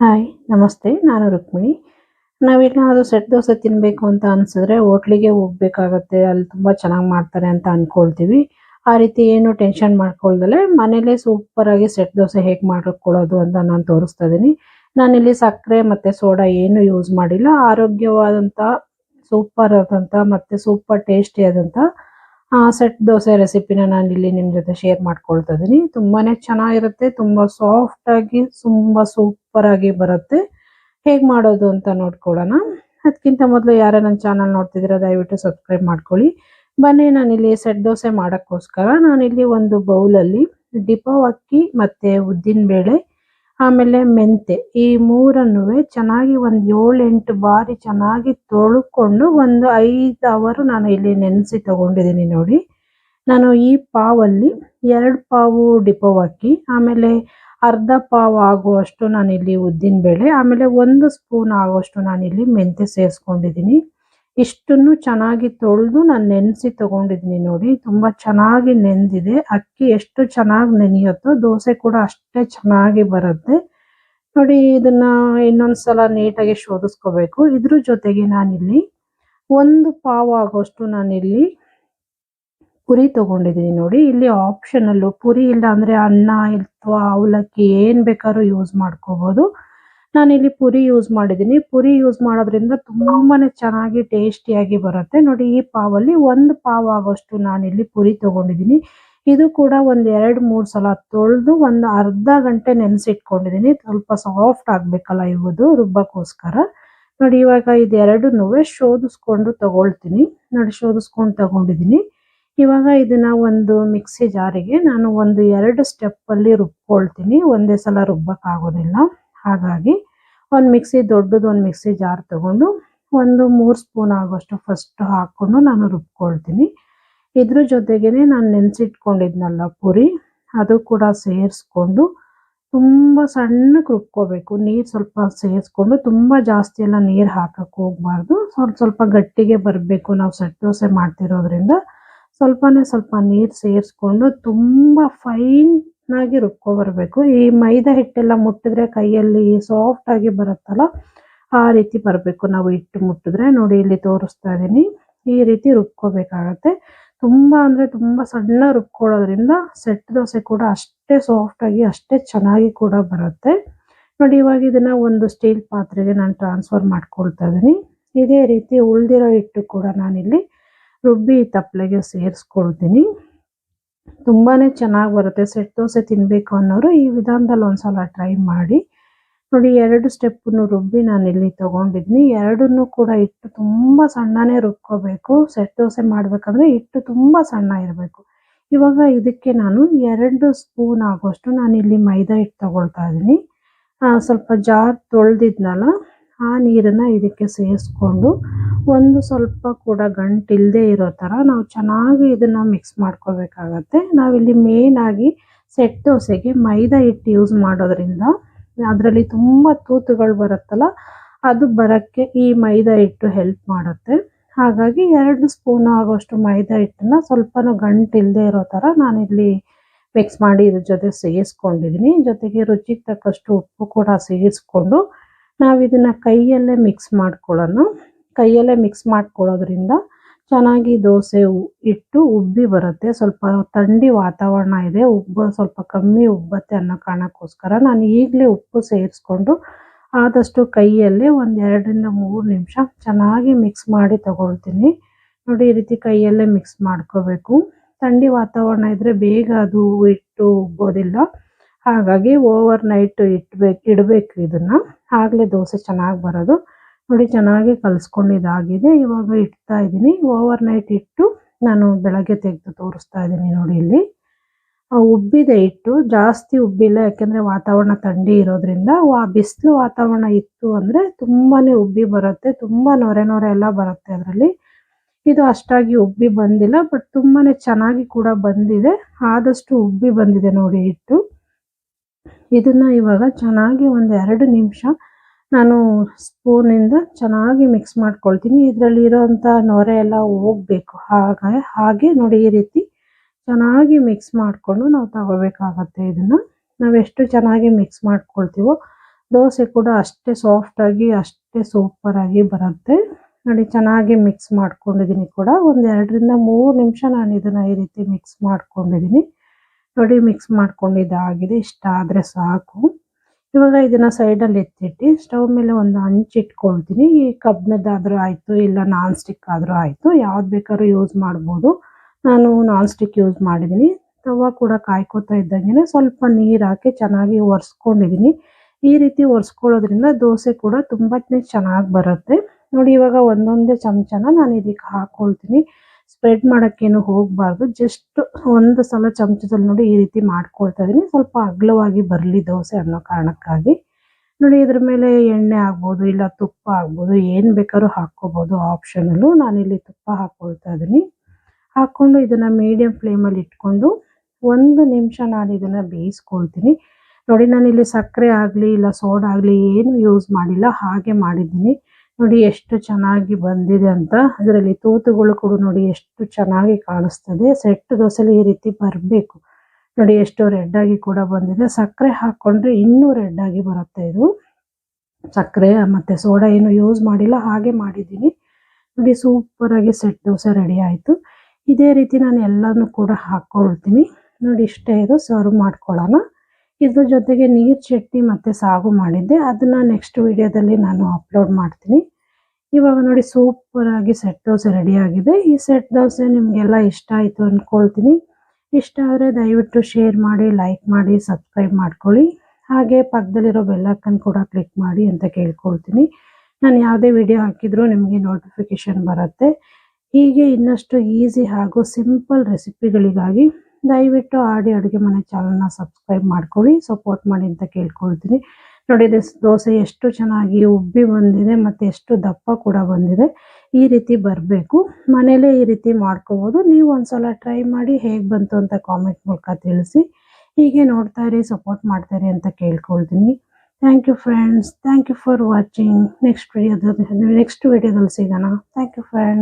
Hi, ನಮಸ್ತೆ, ನಾನು ರುಕ್ಮಿಣಿ. ನಾವೇನಾದರೂ ಸೆಟ್ ದೋಸೆ ತಿನ್ನಬೇಕು ಅಂತ ಅನಿಸಿದ್ರೆ ಹೋಟ್ಲಿಗೆ ಹೋಗ್ಬೇಕಾಗತ್ತೆ, ಅಲ್ಲಿ ತುಂಬ ಚೆನ್ನಾಗಿ ಮಾಡ್ತಾರೆ ಅಂತ ಅಂದ್ಕೊಳ್ತೀವಿ ಆ ರೀತಿ ಏನು ಟೆನ್ಷನ್ ಮಾಡ್ಕೊಳ್ದಲೆ ಮನೇಲೇ ಸೂಪರ್ ಆಗಿ ಸೆಟ್ ದೋಸೆ ಹೇಗೆ ಮಾಡ್ಕೊಳ್ಳೋದು ಅಂತ ನಾನು ತೋರಿಸ್ತಾ ಇದ್ದೀನಿ ನಾನಿಲ್ಲಿ ಸಕ್ಕರೆ ಮತ್ತೆ ಸೋಡಾ ಏನು ಯೂಸ್ ಮಾಡಿಲ್ಲ. ಆರೋಗ್ಯವಾದಂಥ ಸೂಪರ್ ಆದಂಥ ಮತ್ತೆ ಸೂಪರ್ ಟೇಸ್ಟಿ ಆದಂತ ಆ ಸೆಟ್ ದೋಸೆ ರೆಸಿಪಿನ ನಾನು ಇಲ್ಲಿ ನಿಮ್ಮ ಜೊತೆ ಶೇರ್ ಮಾಡ್ಕೊಳ್ತಾ ಇದ್ದೀನಿ ತುಂಬಾನೇ ಚೆನ್ನಾಗಿರುತ್ತೆ, ತುಂಬಾ ಸಾಫ್ಟ್ ಆಗಿ, ತುಂಬಾ ಸೂಪರ್ ಆಗಿ ಬರುತ್ತೆ. ಹೇಗೆ ಮಾಡೋದು ಅಂತ ನೋಡ್ಕೊಳ್ಳೋಣ. ಅದಕ್ಕಿಂತ ಮೊದಲು ಯಾರೇ ನನ್ನ ಚಾನಲ್ ನೋಡ್ತಿದ್ದೀರಾ, ದಯವಿಟ್ಟು ಸಬ್ಸ್ಕ್ರೈಬ್ ಮಾಡ್ಕೊಳ್ಳಿ. ಬನ್ನಿ, ನಾನಿಲ್ಲಿ ಸೆಟ್ ದೋಸೆ ಮಾಡೋಕ್ಕೋಸ್ಕರ ನಾನಿಲ್ಲಿ ಒಂದು ಬೌಲಲ್ಲಿ ಡಿಪೋ ಅಕ್ಕಿ ಮತ್ತೆ ಉದ್ದಿನ ಬೇಳೆ ಆಮೇಲೆ ಮೆಂತೆ. ಈ ಮೂರನ್ನು ಚೆನ್ನಾಗಿ ಒಂದು ಏಳು ಎಂಟು ಬಾರಿ ಚೆನ್ನಾಗಿ ತೊಳ್ಕೊಂಡು ಒಂದು ಐದು ಅವರು ನಾನು ಇಲ್ಲಿ ನೆನೆಸಿ ತಗೊಂಡಿದ್ದೀನಿ ನೋಡಿ. ನಾನು ಈ ಪಾವಲ್ಲಿ ಎರಡು ಪಾವು ಡಿಪೋ ಹಾಕಿ, ಆಮೇಲೆ ಅರ್ಧ ಪಾವ್ ಆಗುವಷ್ಟು ನಾನಿಲ್ಲಿ ಉದ್ದಿನ ಬೇಳೆ ಆಮೇಲೆ ಒಂದು ಸ್ಪೂನ್ ಆಗುವಷ್ಟು ನಾನಿಲ್ಲಿ ಮೆಂತೆ ಸೇರಿಸ್ಕೊಂಡಿದ್ದೀನಿ. ಇಷ್ಟನ್ನು ಚೆನ್ನಾಗಿ ತೊಳೆದು ನಾನು ನೆನೆಸಿ ತಗೊಂಡಿದ್ದೀನಿ ನೋಡಿ. ತುಂಬಾ ಚೆನ್ನಾಗಿ ನೆಂದಿದೆ. ಅಕ್ಕಿ ಎಷ್ಟು ಚೆನ್ನಾಗಿ ನೆನೆಯುತ್ತೋ ದೋಸೆ ಕೂಡ ಅಷ್ಟೇ ಚೆನ್ನಾಗಿ ಬರುತ್ತೆ. ನೋಡಿ, ಇದನ್ನ ಇನ್ನೊಂದ್ಸಲ ನೀಟಾಗಿ ಶೋಧಿಸ್ಕೋಬೇಕು. ಇದ್ರ ಜೊತೆಗೆ ನಾನಿಲ್ಲಿ ಒಂದು ಪಾವ್ ಆಗೋಷ್ಟು ನಾನಿಲ್ಲಿ ಪುರಿ ತೊಗೊಂಡಿದ್ದೀನಿ ನೋಡಿ. ಇಲ್ಲಿ ಆಪ್ಷನಲ್ಲು ಪುರಿ ಇಲ್ಲ ಅಂದರೆ ಅನ್ನ ಅಥವಾ ಅವಲಕ್ಕಿ ಏನ್ ಬೇಕಾದ್ರೂ ಯೂಸ್ ಮಾಡ್ಕೋಬಹುದು ನಾನಿಲ್ಲಿ ಪುರಿ ಯೂಸ್ ಮಾಡಿದ್ದೀನಿ. ಪುರಿ ಯೂಸ್ ಮಾಡೋದ್ರಿಂದ ತುಂಬಾನೇ ಚೆನ್ನಾಗಿ ಟೇಸ್ಟಿಯಾಗಿ ಬರುತ್ತೆ. ನೋಡಿ, ಈ ಪಾವಲ್ಲಿ ಒಂದು ಪಾವ್ ಆಗೋಷ್ಟು ನಾನಿಲ್ಲಿ ಪುರಿ ತೊಗೊಂಡಿದ್ದೀನಿ. ಇದು ಕೂಡ ಒಂದು ಎರಡು, ಮೂರು ಸಲ ತೊಳೆದು ಒಂದು ಅರ್ಧ ಗಂಟೆ ನೆನೆಸಿಟ್ಕೊಂಡಿದ್ದೀನಿ. ಸ್ವಲ್ಪ ಸಾಫ್ಟ್ ಆಗಬೇಕಲ್ಲ ಇವುದು, ರುಬ್ಬಕ್ಕೋಸ್ಕರ. ನೋಡಿ, ಇವಾಗ ಇದೆರಡನ್ನೂ ಶೋಧಿಸ್ಕೊಂಡು ತಗೊಳ್ತೀನಿ. ನೋಡಿ ಶೋಧಿಸ್ಕೊಂಡು ತಗೊಂಡಿದ್ದೀನಿ. ಇವಾಗ ಇದನ್ನ ಒಂದು ಮಿಕ್ಸಿ ಜಾರಿಗೆ ನಾನು ಒಂದು ಎರಡು ಸ್ಟೆಪ್ ಅಲ್ಲಿ ರುಬ್ಕೊಳ್ತೀನಿ. ಒಂದೇ ಸಲ ರುಬ್ಬಕ್ ಆಗೋದಿಲ್ಲ. ಹಾಗಾಗಿ ಒಂದು ಮಿಕ್ಸಿ ದೊಡ್ಡದು ಒಂದು ಮಿಕ್ಸಿ ಜಾರ್ ತಗೊಂಡು ಒಂದು ಮೂರು ಸ್ಪೂನ್ ಆಗೋಷ್ಟು ಫಸ್ಟ್ ಹಾಕ್ಕೊಂಡು ನಾನು ರುಬ್ಕೊಳ್ತೀನಿ. ಇದ್ರ ಜೊತೆಗೇನೆ ನಾನು ನೆನೆಸಿಟ್ಕೊಂಡಿದ್ನಲ್ಲ ಪುರಿ, ಅದು ಕೂಡ ಸೇರಿಸ್ಕೊಂಡು ತುಂಬ ಸಣ್ಣಕ್ಕೆ ರುಬ್ಕೋಬೇಕು. ನೀರು ಸ್ವಲ್ಪ ಸೇರಿಸ್ಕೊಂಡು ತುಂಬ ಜಾಸ್ತಿ ಎಲ್ಲ ನೀರು ಹಾಕಕ್ಕೆ ಸ್ವಲ್ಪ ಸ್ವಲ್ಪ ಗಟ್ಟಿಗೆ ಬರಬೇಕು ನಾವು ಸೆಟ್ ದೋಸೆ ಮಾಡ್ತಿರೋದ್ರಿಂದ. ಸ್ವಲ್ಪನೇ ಸ್ವಲ್ಪ ನೀರು ಸೇರಿಸ್ಕೊಂಡು ತುಂಬ ಫೈನ್ ಆಗಿ ರುಬ್ಕೊ ಬರಬೇಕು ಈ ಮೈದಾ ಹಿಟ್ಟೆಲ್ಲ ಮುಟ್ಟಿದ್ರೆ ಕೈಯಲ್ಲಿ ಸಾಫ್ಟ್ ಆಗಿ ಬರುತ್ತಲ್ಲ, ಆ ರೀತಿ ಬರಬೇಕು. ನಾವು ಹಿಟ್ಟು ಮುಟ್ಟಿದ್ರೆ ನೋಡಿ, ಇಲ್ಲಿ ತೋರಿಸ್ತಾ ಇದ್ದೀನಿ ಈ ರೀತಿ ರುಬ್ಕೋಬೇಕಾಗತ್ತೆ. ತುಂಬ ಅಂದ್ರೆ ತುಂಬ ಸಣ್ಣ ರುಬ್ಕೊಳ್ಳೋದ್ರಿಂದ ಸೆಟ್ ದೋಸೆ ಕೂಡ ಅಷ್ಟೇ ಸಾಫ್ಟಾಗಿ ಅಷ್ಟೇ ಚೆನ್ನಾಗಿ ಕೂಡ ಬರುತ್ತೆ. ನೋಡಿ, ಇವಾಗ ಇದನ್ನ ಒಂದು ಸ್ಟೀಲ್ ಪಾತ್ರೆಗೆ ನಾನು ಟ್ರಾನ್ಸ್ಫರ್ ಮಾಡ್ಕೊಳ್ತಾ ಇದ್ದೀನಿ ಇದೇ ರೀತಿ ಉಳ್ದಿರೋ ಹಿಟ್ಟು ಕೂಡ ನಾನಿಲ್ಲಿ ರುಬ್ಬಿ ತಪ್ಪಲೆಗೆ ಸೇರಿಸ್ಕೊಳ್ತೀನಿ. ತುಂಬಾನೇ ಚೆನ್ನಾಗಿ ಬರುತ್ತೆ. ಸೆಟ್ ದೋಸೆ ತಿನ್ನಬೇಕು ಅನ್ನೋರು ಈ ವಿಧಾನದಲ್ಲಿ ಒಂದ್ಸಲ ಟ್ರೈ ಮಾಡಿ. ನೋಡಿ, ಎರಡು ಸ್ಟೆಪ್ಪನ್ನು ರುಬ್ಬಿ ನಾನು ಇಲ್ಲಿ ತಗೊಂಡಿದ್ದೀನಿ ಎರಡನ್ನು ಕೂಡ ಹಿಟ್ಟು ತುಂಬ ಸಣ್ಣನೇ ರುಬ್ಕೋಬೇಕು. ಸೆಟ್ ದೋಸೆ ಮಾಡಬೇಕಂದ್ರೆ ಹಿಟ್ಟು ತುಂಬ ಸಣ್ಣ ಇರಬೇಕು. ಇವಾಗ ಇದಕ್ಕೆ ನಾನು ಎರಡು ಸ್ಪೂನ್ ಆಗೋಷ್ಟು ನಾನು ಇಲ್ಲಿ ಮೈದಾ ಹಿಟ್ಟು ತಗೊಳ್ತಾ ಇದ್ದೀನಿ. ಸ್ವಲ್ಪ ಜಾರ್ ತೊಳೆದಿದ್ನಲ್ಲ, ಆ ನೀರನ್ನ ಇದಕ್ಕೆ ಸೇರಿಸ್ಕೊಂಡು ಒಂದು ಸ್ವಲ್ಪ ಕೂಡ ಗಂಟಿಲ್ಲದೆ ಇರೋ ಥರ ನಾವು ಚೆನ್ನಾಗಿ ಇದನ್ನು ಮಿಕ್ಸ್ ಮಾಡ್ಕೋಬೇಕಾಗತ್ತೆ ನಾವಿಲ್ಲಿ ಮೇಯ್ನಾಗಿ ಸೆಟ್ ದೋಸೆಗೆ ಮೈದಾ ಹಿಟ್ಟು ಯೂಸ್ ಮಾಡೋದ್ರಿಂದ ಅದರಲ್ಲಿ ತುಂಬ ತೂತುಗಳು ಬರುತ್ತಲ್ಲ, ಅದು ಬರೋಕ್ಕೆ ಈ ಮೈದಾ ಹಿಟ್ಟು ಹೆಲ್ಪ್ ಮಾಡುತ್ತೆ. ಹಾಗಾಗಿ ಎರಡು ಸ್ಪೂನ್ ಆಗೋಷ್ಟು ಮೈದಾ ಹಿಟ್ಟನ್ನ ಸ್ವಲ್ಪನೂ ಗಂಟಿಲ್ಲದೆ ಇರೋ ಥರ ನಾನಿಲ್ಲಿ ಮಿಕ್ಸ್ ಮಾಡಿ ಇದ್ರ ಜೊತೆ ಸೇರಿಸ್ಕೊಂಡಿದ್ದೀನಿ ಜೊತೆಗೆ ರುಚಿಗೆ ತಕ್ಕಷ್ಟು ಉಪ್ಪು ಕೂಡ ಸೇರಿಸ್ಕೊಂಡು ನಾವು ಇದನ್ನ ಕೈಯಲ್ಲೇ ಮಿಕ್ಸ್ ಮಾಡ್ಕೊಳ್ಳೋಣ. ಕೈಯಲ್ಲೇ ಮಿಕ್ಸ್ ಮಾಡ್ಕೊಳ್ಳೋದ್ರಿಂದ ಚೆನ್ನಾಗಿ ದೋಸೆ ಇಟ್ಟು ಉಬ್ಬಿ ಬರುತ್ತೆ. ಸ್ವಲ್ಪ ಥಂಡಿ ವಾತಾವರಣ ಇದೆ. ಉಬ್ಬ ಸ್ವಲ್ಪ ಕಮ್ಮಿ ಉಬ್ಬತ್ತೆ ಅನ್ನೋ ಕಾರಣಕ್ಕೋಸ್ಕರ ನಾನು ಈಗಲೇ ಉಪ್ಪು ಸೇರಿಸ್ಕೊಂಡು ಆದಷ್ಟು ಕೈಯಲ್ಲಿ ಒಂದು ಎರಡರಿಂದ ಮೂರು ನಿಮಿಷ ಚೆನ್ನಾಗಿ ಮಿಕ್ಸ್ ಮಾಡಿ ತಗೊಳ್ತೀನಿ. ನೋಡಿ, ಈ ರೀತಿ ಕೈಯಲ್ಲೇ ಮಿಕ್ಸ್ ಮಾಡ್ಕೋಬೇಕು. ಥಂಡಿ ವಾತಾವರಣ ಇದ್ದರೆ ಬೇಗ ಅದು ಇಟ್ಟು ಉಬ್ಬೋದಿಲ್ಲ ಹಾಗಾಗಿ ಓವರ್ ನೈಟ್ ಇಟ್ಬೇಕು ಇಡಬೇಕು ಇದನ್ನು. ಆಗಲೇ ದೋಸೆ ಚೆನ್ನಾಗಿ ಬರೋದು. ನೋಡಿ, ಚೆನ್ನಾಗಿ ಕಲಿಸ್ಕೊಂಡಿದ್ದಾಗಿದೆ ಇವಾಗ ಇಡ್ತಾ ಇದ್ದೀನಿ. ಓವರ್ ನೈಟ್ ಇಟ್ಟು ನಾನು ಬೆಳಗ್ಗೆ ತೆಗೆದು ತೋರಿಸ್ತಾ ಇದ್ದೀನಿ ನೋಡಿ ಇಲ್ಲಿ. ಉಬ್ಬಿದೆ ಇಟ್ಟು ಜಾಸ್ತಿ ಉಬ್ಬಿಲ್ಲ, ಯಾಕೆಂದರೆ ವಾತಾವರಣ ಥಂಡಿ ಇರೋದ್ರಿಂದ. ಆ ಬಿಸಿಲು ವಾತಾವರಣ ಇತ್ತು ಅಂದರೆ ತುಂಬಾ ಉಬ್ಬಿ ಬರುತ್ತೆ. ತುಂಬ ನೊರೆ ನೊರೆ ಎಲ್ಲ ಬರುತ್ತೆ ಅದರಲ್ಲಿ. ಇದು ಅಷ್ಟಾಗಿ ಉಬ್ಬಿ ಬಂದಿಲ್ಲ, ಬಟ್ ತುಂಬಾ ಚೆನ್ನಾಗಿ ಕೂಡ ಬಂದಿದೆ. ಆದಷ್ಟು ಉಬ್ಬಿ ಬಂದಿದೆ ನೋಡಿ ಇಟ್ಟು ಇದನ್ನು ಇವಾಗ ಚೆನ್ನಾಗಿ ಒಂದು ಎರಡು ನಿಮಿಷ ನಾನು ಸ್ಪೂನಿಂದ ಚೆನ್ನಾಗಿ ಮಿಕ್ಸ್ ಮಾಡ್ಕೊಳ್ತೀನಿ. ಇದರಲ್ಲಿ ಇರೋವಂಥ ನೊರೆ ಎಲ್ಲ ಹೋಗ್ಬೇಕು. ಹಾಗೆ ಹಾಗೆ ನೋಡಿ ಈ ರೀತಿ ಚೆನ್ನಾಗಿ ಮಿಕ್ಸ್ ಮಾಡಿಕೊಂಡು ನಾವು ತಗೋಬೇಕಾಗತ್ತೆ ಇದನ್ನು. ನಾವೆಷ್ಟು ಚೆನ್ನಾಗಿ ಮಿಕ್ಸ್ ಮಾಡ್ಕೊಳ್ತೀವೋ, ದೋಸೆ ಕೂಡ ಅಷ್ಟೇ ಸಾಫ್ಟಾಗಿ ಅಷ್ಟೇ ಸೂಪರಾಗಿ ಬರುತ್ತೆ. ನೋಡಿ, ಚೆನ್ನಾಗಿ ಮಿಕ್ಸ್ ಮಾಡ್ಕೊಂಡಿದ್ದೀನಿ ಕೂಡ. ಒಂದೆರಡರಿಂದ ಮೂರು ನಿಮಿಷ ನಾನು ಇದನ್ನು ಈ ರೀತಿ ಮಿಕ್ಸ್ ಮಾಡ್ಕೊಂಡಿದ್ದೀನಿ. ನೋಡಿ, ಮಿಕ್ಸ್ ಮಾಡ್ಕೊಂಡಿದ್ದಾಗಿದೆ. ಇಷ್ಟ ಆದರೆ ಸಾಕು. ಇವಾಗ ಇದನ್ನ ಸೈಡಲ್ಲಿ ಎತ್ತಿಟ್ಟು ಸ್ಟವ್ ಮೇಲೆ ಒಂದು ಹಂಚಿಟ್ಕೊಳ್ತೀನಿ ಈ ಕಬ್ಬಿಣದಾದ್ರೂ ಆಯಿತು, ಇಲ್ಲ ನಾನ್ ಸ್ಟಿಕ್ ಆದ್ರೂ ಆಯಿತು. ಯಾವ್ದು ಬೇಕಾದ್ರೂ ಯೂಸ್ ಮಾಡ್ಬೋದು. ನಾನು ನಾನ್ ಸ್ಟಿಕ್ ಯೂಸ್ ಮಾಡಿದ್ದೀನಿ ತವ ಕೂಡ ಕಾಯ್ಕೋತಾ ಇದ್ದಂಗೆ ಸ್ವಲ್ಪ ನೀರ್ ಹಾಕಿ ಚೆನ್ನಾಗಿ ಒರೆಸ್ಕೊಂಡಿದ್ದೀನಿ ಈ ರೀತಿ ಒರೆಸ್ಕೊಳ್ಳೋದ್ರಿಂದ ದೋಸೆ ಕೂಡ ತುಂಬಾನೇ ಚೆನ್ನಾಗಿ ಬರುತ್ತೆ. ನೋಡಿ ಇವಾಗ ಒಂದೊಂದೇ ಚಮಚನ ನಾನು ಇದಕ್ಕೆ ಹಾಕೊಳ್ತೀನಿ. ಸ್ಪ್ರೆಡ್ ಮಾಡೋಕ್ಕೇನು ಹೋಗಬಾರ್ದು. ಜಸ್ಟ್ ಒಂದು ಸಲ ಚಮಚದಲ್ಲಿ ನೋಡಿ ಈ ರೀತಿ ಮಾಡ್ಕೊಳ್ತಾ ಇದ್ದೀನಿ ಸ್ವಲ್ಪ ಅಗಲವಾಗಿ ಬರಲಿ ದೋಸೆ ಅನ್ನೋ ಕಾರಣಕ್ಕಾಗಿ. ನೋಡಿ ಇದ್ರ ಮೇಲೆ ಎಣ್ಣೆ ಆಗ್ಬೋದು, ಇಲ್ಲ ತುಪ್ಪ ಆಗ್ಬೋದು, ಏನು ಬೇಕಾದ್ರೂ ಹಾಕ್ಕೋಬೋದು ಆಪ್ಷನಲ್ಲು ನಾನಿಲ್ಲಿ ತುಪ್ಪ ಹಾಕ್ಕೊಳ್ತಾ ಇದ್ದೀನಿ ಹಾಕ್ಕೊಂಡು ಇದನ್ನ ಮೀಡಿಯಂ ಫ್ಲೇಮಲ್ಲಿ ಇಟ್ಕೊಂಡು ಒಂದು ನಿಮಿಷ ನಾನು ಇದನ್ನ ಬೇಯಿಸ್ಕೊಳ್ತೀನಿ. ನೋಡಿ ನಾನು ಇಲ್ಲಿ ಸಕ್ಕರೆ ಆಗಲಿ, ಇಲ್ಲ ಸೋಡಾ ಆಗಲಿ ಏನು ಯೂಸ್ ಮಾಡಿಲ್ಲ, ಹಾಗೆ ಮಾಡಿದ್ದೀನಿ. ನೋಡಿ ಎಷ್ಟು ಚೆನ್ನಾಗಿ ಬಂದಿದೆ ಅಂತ. ಅದರಲ್ಲಿ ತೂತುಗಳು ಕೂಡ ನೋಡಿ ಎಷ್ಟು ಚೆನ್ನಾಗಿ ಕಾಣಿಸ್ತದೆ. ಸೆಟ್ ದೋಸೆಲಿ ಈ ರೀತಿ ಬರಬೇಕು. ನೋಡಿ ಎಷ್ಟು ರೆಡ್ ಆಗಿ ಕೂಡ ಬಂದಿದೆ. ಸಕ್ಕರೆ ಹಾಕ್ಕೊಂಡ್ರೆ ಇನ್ನೂ ರೆಡ್ ಆಗಿ ಬರುತ್ತೆ ಇದು. ಸಕ್ಕರೆ, ಮತ್ತು ಸೋಡಾ ಏನು ಯೂಸ್ ಮಾಡಿಲ್ಲ, ಹಾಗೆ ಮಾಡಿದ್ದೀನಿ. ನೋಡಿ ಸೂಪರಾಗಿ ಸೆಟ್ ದೋಸೆ ರೆಡಿ ಆಯಿತು. ಇದೇ ರೀತಿ ನಾನು ಎಲ್ಲನೂ ಕೂಡ ಹಾಕ್ಕೊಳ್ತೀನಿ ನೋಡಿ ಇಷ್ಟೇ ಇದು. ಸರ್ವ್ ಮಾಡ್ಕೊಳ್ಳೋಣ. ಇದ್ರ ಜೊತೆಗೆ ನೀರು ಚಟ್ನಿ ಮತ್ತು ಸಾಗು ಮಾಡಿದ್ದೆ. ಅದನ್ನು ನೆಕ್ಸ್ಟ್ ವಿಡಿಯೋದಲ್ಲಿ ನಾನು ಅಪ್ಲೋಡ್ ಮಾಡ್ತೀನಿ. ಇವಾಗ ನೋಡಿ ಸೂಪರ್ ಆಗಿ ಸೆಟ್ ದೋಸೆ ರೆಡಿ ಆಗಿದೆ. ಈ ಸೆಟ್ ದೋಸೆ ನಿಮಗೆಲ್ಲ ಇಷ್ಟ ಆಯಿತು ಅಂದ್ಕೊಳ್ತೀನಿ ಇಷ್ಟ ಆದರೆ ದಯವಿಟ್ಟು ಶೇರ್ ಮಾಡಿ ಲೈಕ್ ಮಾಡಿ ಸಬ್ಸ್ಕ್ರೈಬ್ ಮಾಡ್ಕೊಳ್ಳಿ. ಹಾಗೆ ಪಕ್ಕದಲ್ಲಿರೋ ಬೆಲ್ಲಕ್ಕನ್ನು ಕೂಡ ಕ್ಲಿಕ್ ಮಾಡಿ ಅಂತ ಕೇಳ್ಕೊಳ್ತೀನಿ. ನಾನು ಯಾವುದೇ ವಿಡಿಯೋ ಹಾಕಿದರೂ ನಿಮಗೆ ನೋಟಿಫಿಕೇಶನ್ ಬರುತ್ತೆ. ಹೀಗೆ ಇನ್ನಷ್ಟು ಈಸಿ ಹಾಗೂ ಸಿಂಪಲ್ ರೆಸಿಪಿಗಳಿಗಾಗಿ ದಯವಿಟ್ಟು ಆಡಿ ಅಡುಗೆ ಮನೆ ಚಾನಲ್ನ ಸಬ್ಸ್ಕ್ರೈಬ್ ಮಾಡ್ಕೊಳ್ಳಿ, ಸಪೋರ್ಟ್ ಮಾಡಿ ಅಂತ ಕೇಳ್ಕೊಳ್ತೀನಿ. ನೋಡಿ ದಿಸ್ ಎಷ್ಟು ಚೆನ್ನಾಗಿ ಉಬ್ಬಿ ಬಂದಿದೆ ಮತ್ತು ಎಷ್ಟು ದಪ್ಪ ಕೂಡ ಬಂದಿದೆ. ಈ ರೀತಿ ಬರಬೇಕು. ಮನೇಲೇ ಈ ರೀತಿ ಮಾಡ್ಕೋಬೋದು. ನೀವು ಒಂದ್ಸಲ ಟ್ರೈ ಮಾಡಿ ಹೇಗೆ ಬಂತು ಅಂತ ಕಾಮೆಂಟ್ ಮೂಲಕ ತಿಳಿಸಿ. ಹೀಗೆ ನೋಡ್ತಾ ಇರಿ, ಸಪೋರ್ಟ್ ಮಾಡ್ತಾ ಇರಿ ಅಂತ ಕೇಳ್ಕೊಳ್ತೀನಿ. Thank you friends thank you for watching next ವಿಡಿಯೋದಲ್ಲಿ ನೆಕ್ಸ್ಟ್ ವಿಡಿಯೋದಲ್ಲಿ ಸಿಗೋಣ. Thank you friends